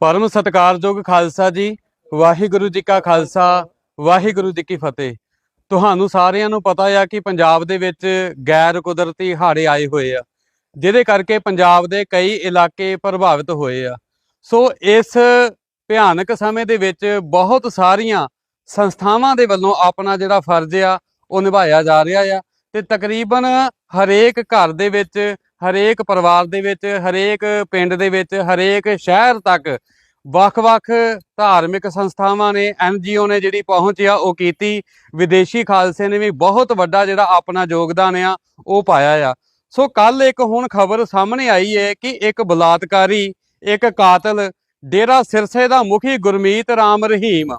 ਪਰਮ ਸਤਿਕਾਰਯੋਗ ਖਾਲਸਾ ਜੀ, ਵਾਹਿਗੁਰੂ ਜੀ ਕਾ ਖਾਲਸਾ, ਵਾਹਿਗੁਰੂ ਜੀ ਕੀ ਫਤਿਹ। ਤੁਹਾਨੂੰ ਸਾਰਿਆਂ ਨੂੰ ਪਤਾ ਆ ਕਿ ਪੰਜਾਬ ਦੇ ਵਿੱਚ ਗੈਰ ਕੁਦਰਤੀ ਹਾੜੇ ਆਏ ਹੋਏ ਆ, ਜਿਹਦੇ ਕਰਕੇ ਪੰਜਾਬ ਦੇ ਕਈ ਇਲਾਕੇ ਪ੍ਰਭਾਵਿਤ ਹੋਏ ਆ। ਸੋ ਇਸ ਭਿਆਨਕ ਸਮੇਂ ਦੇ ਵਿੱਚ ਬਹੁਤ ਸਾਰੀਆਂ ਸੰਸਥਾਵਾਂ ਦੇ ਵੱਲੋਂ ਆਪਣਾ ਜਿਹੜਾ ਫਰਜ਼ ਆ, ਉਹ ਨਿਭਾਇਆ ਜਾ ਰਿਹਾ ਆ ਤੇ ਤਕਰੀਬਨ ਹਰੇਕ ਘਰ ਦੇ ਵਿੱਚ ਹਰੇਕ ਪਰਿਵਾਰ ਦੇ ਵਿੱਚ, ਹਰੇਕ ਪਿੰਡ ਦੇ ਵਿੱਚ, ਹਰੇਕ ਸ਼ਹਿਰ ਤੱਕ ਵੱਖ-ਵੱਖ ਧਾਰਮਿਕ ਸੰਸਥਾਵਾਂ ਨੇ ਐਨਜੀਓ ਨੇ ਜਿਹੜੀ ਪਹੁੰਚ ਆ, ਉਹ ਕੀਤੀ। ਵਿਦੇਸ਼ੀ ਖਾਲਸੇ ਨੇ ਵੀ ਬਹੁਤ ਵੱਡਾ ਜਿਹੜਾ ਆਪਣਾ ਯੋਗਦਾਨ ਆ, ਉਹ ਪਾਇਆ ਆ। ਸੋ ਕੱਲ ਇੱਕ ਹੁਣ ਖਬਰ ਸਾਹਮਣੇ ਆਈ ਹੈ ਕਿ ਇੱਕ ਬਲਾਤਕਾਰੀ, ਇੱਕ ਕਾਤਲ ਡੇਰਾ ਸਿਰਸੇ ਦਾ ਮੁਖੀ ਗੁਰਮੀਤ ਰਾਮ ਰਹੀਮ,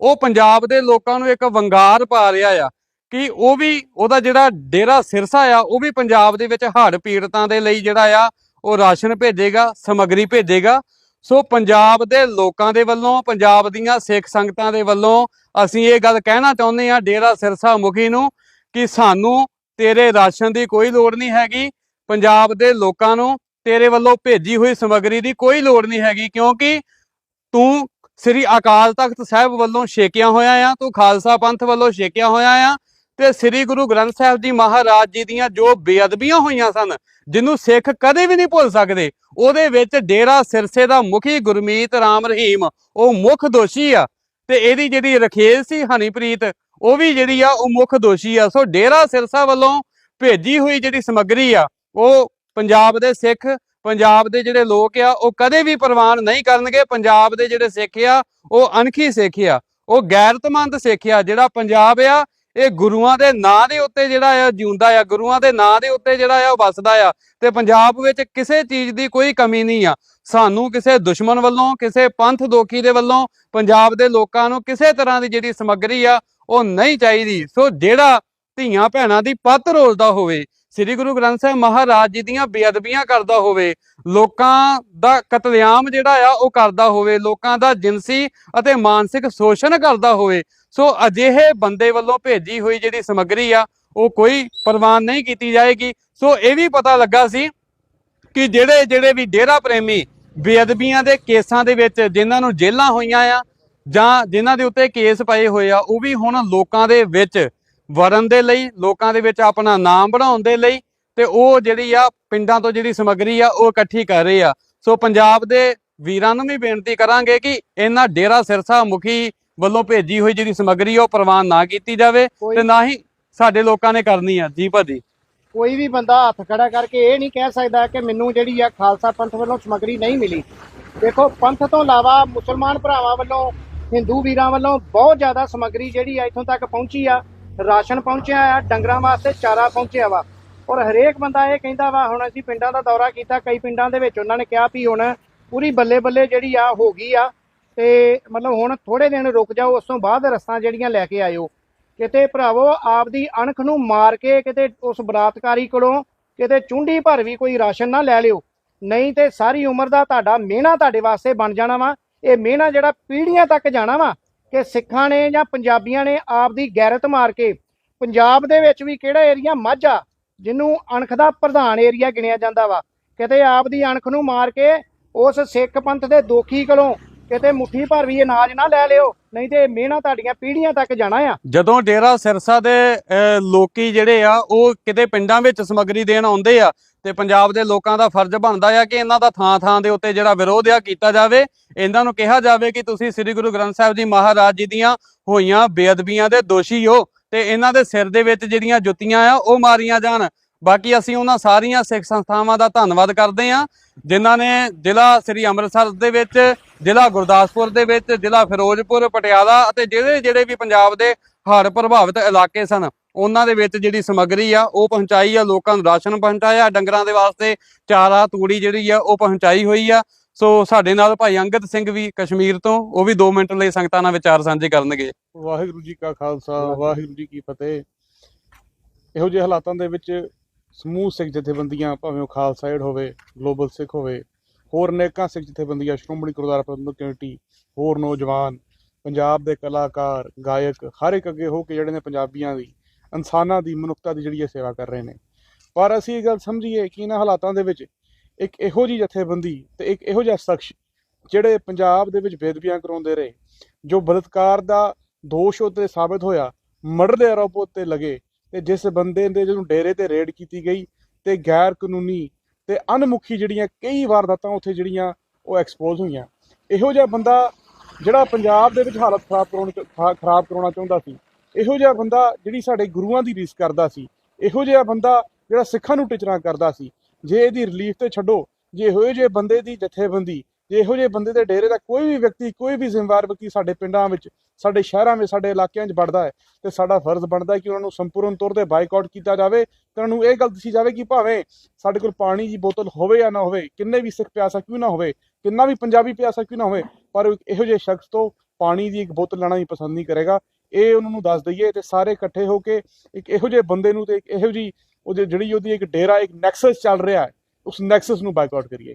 ਉਹ ਪੰਜਾਬ ਦੇ ਲੋਕਾਂ ਨੂੰ ਇੱਕ ਵੰਗਾਰ ਪਾ ਰਿਹਾ ਆ। ਕਿ ਉਹ ਵੀ ਉਹਦਾ ਜਿਹੜਾ ਡੇਰਾ ਸਿਰਸਾ ਆ, ਉਹ ਵੀ ਪੰਜਾਬ ਦੇ ਵਿੱਚ ਹੜ੍ਹ ਪੀੜਤਾਂ ਦੇ ਲਈ ਜਿਹੜਾ ਆ, ਉਹ ਰਾਸ਼ਨ ਭੇਜੇਗਾ, ਸਮੱਗਰੀ ਭੇਜੇਗਾ। ਸੋ ਪੰਜਾਬ ਦੇ ਲੋਕਾਂ ਦੇ ਵੱਲੋਂ, ਪੰਜਾਬ ਦੀਆਂ ਸਿੱਖ ਸੰਗਤਾਂ ਦੇ ਵੱਲੋਂ ਅਸੀਂ ਇਹ ਗੱਲ ਕਹਿਣਾ ਚਾਹੁੰਦੇ ਆ ਡੇਰਾ ਸਿਰਸਾ ਮੁਖੀ ਨੂੰ ਕਿ ਸਾਨੂੰ ਤੇਰੇ ਰਾਸ਼ਨ ਦੀ ਕੋਈ ਲੋੜ ਨਹੀਂ ਹੈਗੀ, ਪੰਜਾਬ ਦੇ ਲੋਕਾਂ ਨੂੰ ਤੇਰੇ ਵੱਲੋਂ ਭੇਜੀ ਹੋਈ ਸਮੱਗਰੀ ਦੀ ਕੋਈ ਲੋੜ ਨਹੀਂ ਹੈਗੀ, ਕਿਉਂਕਿ ਤੂੰ ਸ੍ਰੀ ਅਕਾਲ ਤਖਤ ਸਾਹਿਬ ਵੱਲੋਂ ਛੇਕਿਆ ਹੋਇਆ ਆ, ਤੂੰ ਖਾਲਸਾ ਪੰਥ ਵੱਲੋਂ ਛੇਕਿਆ ਹੋਇਆ ਆ ਤੇ ਸ੍ਰੀ ਗੁਰੂ ਗ੍ਰੰਥ ਸਾਹਿਬ ਜੀ ਮਹਾਰਾਜ ਜੀ ਦੀਆਂ ਜੋ ਬੇਅਦਬੀਆਂ ਹੋਈਆਂ ਸਨ ਜਿਹਨੂੰ ਸਿੱਖ ਕਦੇ ਵੀ ਨਹੀਂ ਭੁੱਲ ਸਕਦੇ, ਉਹਦੇ ਵਿੱਚ ਡੇਰਾ ਸਿਰਸੇ ਦਾ ਮੁਖੀ ਗੁਰਮੀਤ ਰਾਮ ਰਹੀਮ, ਉਹ ਮੁੱਖ ਦੋਸ਼ੀ ਆ। ਤੇ ਇਹਦੀ ਜਿਹੜੀ ਰਖੇਲ ਸੀ ਹਨੀਪ੍ਰੀਤ, ਉਹ ਵੀ ਜਿਹੜੀ ਆ, ਉਹ ਮੁੱਖ ਦੋਸ਼ੀ ਆ। ਸੋ ਡੇਰਾ ਸਿਰਸਾ ਵੱਲੋਂ ਭੇਜੀ ਹੋਈ ਜਿਹੜੀ ਸਮੱਗਰੀ ਆ, ਉਹ ਪੰਜਾਬ ਦੇ ਸਿੱਖ, ਪੰਜਾਬ ਦੇ ਜਿਹੜੇ ਲੋਕ ਆ, ਉਹ ਕਦੇ ਵੀ ਪ੍ਰਵਾਨ ਨਹੀਂ ਕਰਨਗੇ। ਪੰਜਾਬ ਦੇ ਜਿਹੜੇ ਸਿੱਖ ਆ, ਉਹ ਅਣਖੀ ਸਿੱਖ ਆ। ਉਹ ਗੈਰਤਮੰਦ ਸਿੱਖ ਆ, ਜਿਹੜਾ ਪੰਜਾਬ ਆ ਇਹ ਗੁਰੂਆਂ ਦੇ ਨਾਂ ਦੇ ਉੱਤੇ ਜਿਹੜਾ ਆ ਜਿਉਂਦਾ ਆ, ਗੁਰੂਆਂ ਦੇ ਨਾਂ ਦੇ ਉੱਤੇ ਜਿਹੜਾ ਆ ਉਹ ਵੱਸਦਾ ਆ ਤੇ ਪੰਜਾਬ ਵਿੱਚ ਕਿਸੇ ਚੀਜ਼ ਦੀ ਕੋਈ ਕਮੀ ਨਹੀਂ ਆ। ਸਾਨੂੰ ਕਿਸੇ ਦੁਸ਼ਮਣ ਵੱਲੋਂ, ਕਿਸੇ ਪੰਥ ਦੋਖੀ ਦੇ ਵੱਲੋਂ, ਪੰਜਾਬ ਦੇ ਲੋਕਾਂ ਨੂੰ ਕਿਸੇ ਤਰ੍ਹਾਂ ਦੀ ਜਿਹੜੀ ਸਮੱਗਰੀ ਆ ਉਹ ਨਹੀਂ ਚਾਹੀਦੀ। ਸੋ ਜਿਹੜਾ ਧੀਆਂ ਭੈਣਾਂ ਦੀ ਪੱਤ ਰੋਲਦਾ ਹੋਵੇ ਸ੍ਰੀ ਗੁਰੂ ਗ੍ਰੰਥ ਸਾਹਿਬ ਮਹਾਰਾਜ ਜੀ ਦੀਆਂ ਬੇਅਦਬੀਆਂ ਕਰਦਾ ਹੋਵੇ, ਲੋਕਾਂ ਦਾ ਕਤਲੇਆਮ ਜਿਹੜਾ ਆ ਉਹ ਕਰਦਾ ਹੋਵੇ, ਲੋਕਾਂ ਦਾ ਜਿਨਸੀ ਅਤੇ ਮਾਨਸਿਕ ਸ਼ੋਸ਼ਣ ਕਰਦਾ ਹੋਵੇ, ਸੋ ਅਜਿਹੇ ਬੰਦੇ ਵੱਲੋਂ ਭੇਜੀ ਹੋਈ ਜਿਹੜੀ ਸਮੱਗਰੀ ਆ, ਉਹ ਕੋਈ ਪ੍ਰਵਾਨ ਨਹੀਂ ਕੀਤੀ ਜਾਏਗੀ। ਸੋ ਇਹ ਵੀ ਪਤਾ ਲੱਗਾ ਸੀ ਕਿ ਜਿਹੜੇ ਜਿਹੜੇ ਵੀ ਡੇਰਾ ਪ੍ਰੇਮੀ ਬੇਅਦਬੀਆਂ ਦੇ ਕੇਸਾਂ ਦੇ ਵਿੱਚ ਜਿਨ੍ਹਾਂ ਨੂੰ ਜੇਲ੍ਹਾਂ ਹੋਈਆਂ ਆ ਜਾਂ ਜਿਨ੍ਹਾਂ ਦੇ ਉੱਤੇ ਕੇਸ ਪਏ ਹੋਏ ਆ, ਉਹ ਵੀ ਹੁਣ ਲੋਕਾਂ ਦੇ ਵਿੱਚ ਵਰਨ ਦੇ ਲਈ ਲੋਕਾਂ ਦੇ ਵਿੱਚ ਆਪਣਾ ਨਾਮ ਬਣਾਉਣ ਦੇ ਲਈ ਤੇ ਉਹ ਜਿਹੜੀ ਆ ਪਿੰਡਾਂ ਤੋਂ ਜਿਹੜੀ ਸਮੱਗਰੀ ਆ ਉਹ ਇਕੱਠੀ ਕਰ ਰਹੇ ਆ। ਸੋ ਪੰਜਾਬ ਦੇ ਵੀਰਾਂ ਨੂੰ ਵੀ ਬੇਨਤੀ ਕਰਾਂਗੇ ਕਿ ਇਹਨਾਂ ਡੇਰਾ ਸਿਰਸਾ ਮੁਖੀ ਵੱਲੋਂ ਭੇਜੀ ਹੋਈ ਜਿਹੜੀ ਸਮੱਗਰੀ ਉਹ ਪ੍ਰਵਾਨ ਨਾ ਕੀਤੀ ਜਾਵੇ ਤੇ ਨਾ ਹੀ ਸਾਡੇ ਲੋਕਾਂ ਨੇ ਕਰਨੀ ਆ। ਜੀ ਭਾਜੀ। ਕੋਈ ਵੀ ਬੰਦਾ ਹੱਥ ਖੜਾ ਕਰਕੇ ਇਹ ਨਹੀਂ ਕਹਿ ਸਕਦਾ ਕਿ ਮੈਨੂੰ ਜਿਹੜੀ ਆ ਖਾਲਸਾ ਪੰਥ ਵੱਲੋਂ ਸਮੱਗਰੀ ਨਹੀਂ ਮਿਲੀ। ਦੇਖੋ ਪੰਥ ਤੋਂ ਇਲਾਵਾ ਮੁਸਲਮਾਨ ਭਰਾਵਾਂ ਵੱਲੋਂ ਹਿੰਦੂ ਵੀਰਾਂ ਵੱਲੋਂ ਬਹੁਤ ਜ਼ਿਆਦਾ ਸਮੱਗਰੀ ਜਿਹੜੀ ਆ ਇੱਥੋਂ ਤੱਕ ਪਹੁੰਚੀ ਆ। ਰਾਸ਼ਨ ਪਹੁੰਚਿਆ ਆ, ਡੰਗਰਾਂ ਵਾਸਤੇ ਚਾਰਾ ਪਹੁੰਚਿਆ ਵਾ। ਔਰ ਹਰੇਕ ਬੰਦਾ ਇਹ ਕਹਿੰਦਾ ਵਾ, ਹੁਣ ਅਸੀਂ ਪਿੰਡਾਂ ਦਾ ਦੌਰਾ ਕੀਤਾ, ਕਈ ਪਿੰਡਾਂ ਦੇ ਵਿੱਚ ਉਹਨਾਂ ਨੇ ਕਿਹਾ ਵੀ ਹੁਣ ਪੂਰੀ ਬੱਲੇ ਬੱਲੇ ਜਿਹੜੀ ਆ ਹੋ ਗਈ ਆ। ਤੇ ਮਤਲਬ ਹੁਣ ਥੋੜੇ ਦਿਨ ਰੁਕ ਜਾਓ, ਉਸ ਤੋਂ ਬਾਅਦ ਰਸਤਾਂ ਜਿਹੜੀਆਂ ਲੈ ਕੇ ਆਇਓ। ਕਿਤੇ ਭਰਾਵੋ, ਆਪਦੀ ਅਣਖ ਨੂੰ ਮਾਰ ਕੇ ਕਿਤੇ ਉਸ ਬਲਾਤਕਾਰੀ ਕੋਲੋਂ ਕਿਤੇ ਚੁੰਡੀ ਭਰ ਵੀ ਕੋਈ ਰਾਸ਼ਨ ਨਾ ਲੈ ਲਿਓ। ਨਹੀਂ ਤੇ ਸਾਰੀ ਉਮਰ ਦਾ ਤੁਹਾਡਾ ਮਿਹਣਾ ਤੁਹਾਡੇ ਵਾਸਤੇ ਬਣ ਜਾਣਾ ਵਾ। ਇਹ ਮਿਹਣਾ ਜਿਹੜਾ ਪੀੜ੍ਹੀਆਂ ਤੱਕ ਜਾਣਾ ਵਾ ਕਿ ਸਿੱਖਾਂ ਨੇ ਜਾਂ ਪੰਜਾਬੀਆਂ ਨੇ ਆਪ ਦੀ ਗੈਰਤ ਮਾਰ ਕੇ ਪੰਜਾਬ ਦੇ ਵਿੱਚ ਵੀ ਕਿਹੜਾ ਏਰੀਆ ਮਾਝਾ ਜਿਹਨੂੰ ਅਣਖ ਦਾ ਪ੍ਰਧਾਨ ਏਰੀਆ ਗਿਣਿਆ ਜਾਂਦਾ ਵਾ, ਕਿਤੇ ਆਪ ਦੀ ਅਣਖ ਨੂੰ ਮਾਰ ਕੇ ਉਸ ਸਿੱਖ ਪੰਥ ਦੇ ਦੋਖੀ ਕੋਲੋਂ ਕਿਤੇ ਮੁੱਠੀ ਭਰ ਵੀ ਅਨਾਜ ਨਾ ਲੈ ਲਿਓ ਨਹੀਂ ਤੇ ਮਿਹਣਾ ਤੁਹਾਡੀਆਂ ਪੀੜ੍ਹੀਆਂ ਤੱਕ ਜਾਣਾ ਆ। ਜਦੋਂ ਡੇਰਾ ਸਿਰਸਾ ਦੇ ਅਹ, ਲੋਕੀ ਜਿਹੜੇ ਆ ਉਹ ਕਿਤੇ ਪਿੰਡਾਂ ਵਿੱਚ ਸਮੱਗਰੀ ਦੇਣ ਆਉਂਦੇ ਆ ਤੇ ਪੰਜਾਬ ਦੇ ਲੋਕਾਂ ਦਾ ਫਰਜ਼ ਬਣਦਾ ਆ ਕਿ ਇਹਨਾਂ ਦਾ ਥਾਂ ਥਾਂ ਦੇ ਉੱਤੇ ਜਿਹੜਾ ਵਿਰੋਧ ਆ ਕੀਤਾ ਜਾਵੇ। ਇਹਨਾਂ ਨੂੰ ਕਿਹਾ ਜਾਵੇ ਕਿ ਤੁਸੀਂ ਸ੍ਰੀ ਗੁਰੂ ਗ੍ਰੰਥ ਸਾਹਿਬ ਜੀ ਮਹਾਰਾਜ ਜੀ ਦੀਆਂ ਹੋਈਆਂ ਬੇਅਦਬੀਆਂ ਦੇ ਦੋਸ਼ੀ ਹੋ ਤੇ ਇਹਨਾਂ ਦੇ ਸਿਰ ਦੇ ਵਿੱਚ ਜਿਹੜੀਆਂ ਜੁੱਤੀਆਂ ਆ ਉਹ ਮਾਰੀਆਂ ਜਾਣ। ਬਾਕੀ ਅਸੀਂ ਉਹਨਾਂ ਸਾਰੀਆਂ ਸਿੱਖ ਸੰਸਥਾਵਾਂ ਦਾ ਧੰਨਵਾਦ ਕਰਦੇ ਹਾਂ ਜਿਨ੍ਹਾਂ ਨੇ ਜ਼ਿਲ੍ਹਾ ਸ੍ਰੀ ਅੰਮ੍ਰਿਤਸਰ ਦੇ ਵਿੱਚ ਜ਼ਿਲ੍ਹਾ ਗੁਰਦਾਸਪੁਰ ਦੇ ਵਿੱਚ, ਜ਼ਿਲ੍ਹਾ ਫਿਰੋਜ਼ਪੁਰ, ਪਟਿਆਲਾ ਅਤੇ ਜਿਹੜੇ ਜਿਹੜੇ ਵੀ ਪੰਜਾਬ ਦੇ ਹੜ੍ਹ ਪ੍ਰਭਾਵਿਤ ਇਲਾਕੇ ਸਨ, ਉਹਨਾਂ ਦੇ ਵਿੱਚ ਜਿਹੜੀ ਸਮੱਗਰੀ ਆ, ਉਹ ਪਹੁੰਚਾਈ ਆ, ਲੋਕਾਂ ਨੂੰ ਰਾਸ਼ਨ ਪਹੁੰਚਾਇਆ, ਡੰਗਰਾਂ ਦੇ ਵਾਸਤੇ ਚਾਰਾ, ਤੂੜੀ ਜਿਹੜੀ ਆ, ਉਹ ਪਹੁੰਚਾਈ ਹੋਈ ਆ। ਸੋ ਸਾਡੇ ਨਾਲ ਭਾਈ ਅੰਗਦ ਸਿੰਘ ਵੀ ਕਸ਼ਮੀਰ ਤੋਂ, ਉਹ ਵੀ 2 ਮਿੰਟ ਲਈ ਸੰਗਤਾਂ ਨਾਲ ਵਿਚਾਰ ਸਾਂਝੇ ਕਰਨਗੇ। ਵਾਹਿਗੁਰੂ ਜੀ ਕਾ ਖਾਲਸਾ, ਵਾਹਿਗੁਰੂ ਜੀ ਕੀ ਫਤਿਹ। ਇਹੋ ਜਿਹੇ ਹਾਲਾਤਾਂ ਦੇ ਵਿੱਚ ਸਮੂਹ ਸਿੱਖ ਜਥੇਬੰਦੀਆਂ, ਭਾਵੇਂ ਉਹ ਖਾਲਸਾ ਏਡ ਹੋਵੇ ਗਲੋਬਲ ਸਿੱਖ ਹੋਵੇ ਹੋਰ ਨੇਕਾਂ ਸਿੱਖ ਜਥੇਬੰਦੀਆਂ, ਸ਼੍ਰੋਮਣੀ ਗੁਰਦੁਆਰਾ ਪ੍ਰਬੰਧਕ ਕਮੇਟੀ, ਹੋਰ ਨੌਜਵਾਨ, ਪੰਜਾਬ ਦੇ ਕਲਾਕਾਰ, ਗਾਇਕ, ਹਰ ਇੱਕ ਅੱਗੇ ਹੋ ਕੇ ਜਿਹੜੇ ਨੇ ਪੰਜਾਬੀਆਂ ਦੀ, ਇਨਸਾਨਾਂ ਦੀ, ਮਨੁੱਖਤਾ ਦੀ ਜਿਹੜੀ ਇਹ ਸੇਵਾ ਕਰ ਰਹੇ ਨੇ। ਪਰ ਅਸੀਂ ਇਹ ਗੱਲ ਸਮਝੀਏ ਕਿ ਇਹਨਾਂ ਹਾਲਾਤਾਂ ਦੇ ਵਿੱਚ ਇੱਕ ਇਹੋ ਜਿਹੀ ਜਥੇਬੰਦੀ ਤੇ ਇੱਕ ਇਹੋ ਜਿਹਾ ਸ਼ਖਸ ਜਿਹੜੇ ਪੰਜਾਬ ਦੇ ਵਿੱਚ ਬੇਦਬੀਆਂ ਕਰਾਉਂਦੇ ਰਹੇ, ਜੋ ਬਲਾਤਕਾਰ ਦਾ ਦੋਸ਼ ਉੱਤੇ ਸਾਬਤ ਹੋਇਆ ਮਰਡਰ ਦੇ ਆਰੋਪ ਉੱਤੇ ਲਗੇ ਤੇ ਜਿਸ ਬੰਦੇ ਦੇ ਜਿਹਨੂੰ ਡੇਰੇ ਤੇ ਰੇਡ ਕੀਤੀ ਗਈ ਤੇ ਗੈਰ ਕਾਨੂੰਨੀ ਤੇ ਅਨਮੁਖੀ ਜਿਹੜੀਆਂ ਕਈ ਵਾਰਦਾਤਾਂ ਉੱਥੇ ਜਿਹੜੀਆਂ ਉਹ ਐਕਸਪੋਜ਼ ਹੋਈਆਂ। ਇਹੋ ਜਿਹਾ ਬੰਦਾ ਜਿਹੜਾ ਪੰਜਾਬ ਦੇ ਵਿੱਚ ਹਾਲਤ ਖਰਾਬ ਕਰਾਉਣ ਖਰਾ- ਖਰਾਬ ਕਰਾਉਣਾ ਚਾਹੁੰਦਾ ਸੀ, ਇਹੋ ਜਿਹਾ ਬੰਦਾ ਜਿਹੜੀ ਸਾਡੇ ਗੁਰੂਆਂ ਦੀ ਰੀਸ ਕਰਦਾ ਸੀ, ਇਹੋ ਜਿਹਾ ਬੰਦਾ ਜਿਹੜਾ ਸਿੱਖਾਂ ਨੂੰ ਟਿਚਰਾਂ ਕਰਦਾ ਸੀ, ਜੇ ਇਹਦੀ ਰਿਲੀਫ ਤੇ ਛੱਡੋ, ਜੇ ਇਹੋ ਜਿਹੇ ਬੰਦੇ ਦੀ ਜਥੇਬੰਦੀ ਇਹੋ ਜਿਹੇ ਬੰਦੇ ਦੇ ਡੇਰੇ ਦਾ ਕੋਈ ਵੀ ਵਿਅਕਤੀ, ਕੋਈ ਵੀ ਜ਼ਿੰਮੇਵਾਰ ਵਿਅਕਤੀ ਸਾਡੇ ਪਿੰਡਾਂ ਵਿੱਚ, ਸਾਡੇ ਸ਼ਹਿਰਾਂ ਵਿੱਚ, ਸਾਡੇ ਇਲਾਕਿਆਂ 'ਚ ਵੜਦਾ ਹੈ, ਤੇ ਸਾਡਾ ਫਰਜ਼ ਬਣਦਾ ਹੈ ਕਿ ਉਹਨਾਂ ਨੂੰ ਸੰਪੂਰਨ ਤੌਰ ਤੇ ਬਾਈਕਾਟ ਕੀਤਾ ਜਾਵੇ, ਤੇ ਉਹਨਾਂ ਨੂੰ ਇਹ ਗੱਲ ਦੱਸੀ ਜਾਵੇ ਕਿ ਭਾਵੇਂ ਸਾਡੇ ਕੋਲ ਪਾਣੀ ਦੀ ਬੋਤਲ ਹੋਵੇ ਜਾਂ ਨਾ ਹੋਵੇ, ਕਿੰਨੇ ਵੀ ਸਿੱਖ ਪਿਆਸਾ ਕਿਉਂ ਨਾ ਹੋਵੇ, ਕਿੰਨਾ ਵੀ ਪੰਜਾਬੀ ਪਿਆਸਾ ਕਿਉਂ ਨਾ ਹੋਵੇ, ਪਰ ਇਹੋ ਜਿਹੇ ਸ਼ਖਸ ਤੋਂ ਪਾਣੀ ਦੀ ਇੱਕ ਬੋਤਲ ਲੈਣਾ ਹੀ ਪਸੰਦ ਨਹੀਂ ਕਰੇਗਾ। ਇਹ ਉਹਨਾਂ ਨੂੰ ਦੱਸ ਦਈਏ ਤੇ ਸਾਰੇ ਇਕੱਠੇ ਹੋ ਕੇ ਇੱਕ ਇਹੋ ਜਿਹੇ ਬੰਦੇ ਨੂੰ ਤੇ ਇੱਕ ਇਹੋ ਜਿਹੀ ਉਹਦੇ ਜਿਹੜੀ ਉਹਦੀ ਇੱਕ ਡੇਰਾ, ਇੱਕ ਨੈਕਸਸ ਚੱਲ ਰਿਹਾ ਹੈ, ਉਸ ਨੈਕਸਸ ਨੂੰ ਬਾਈਕਾਟ ਕਰੀਏ।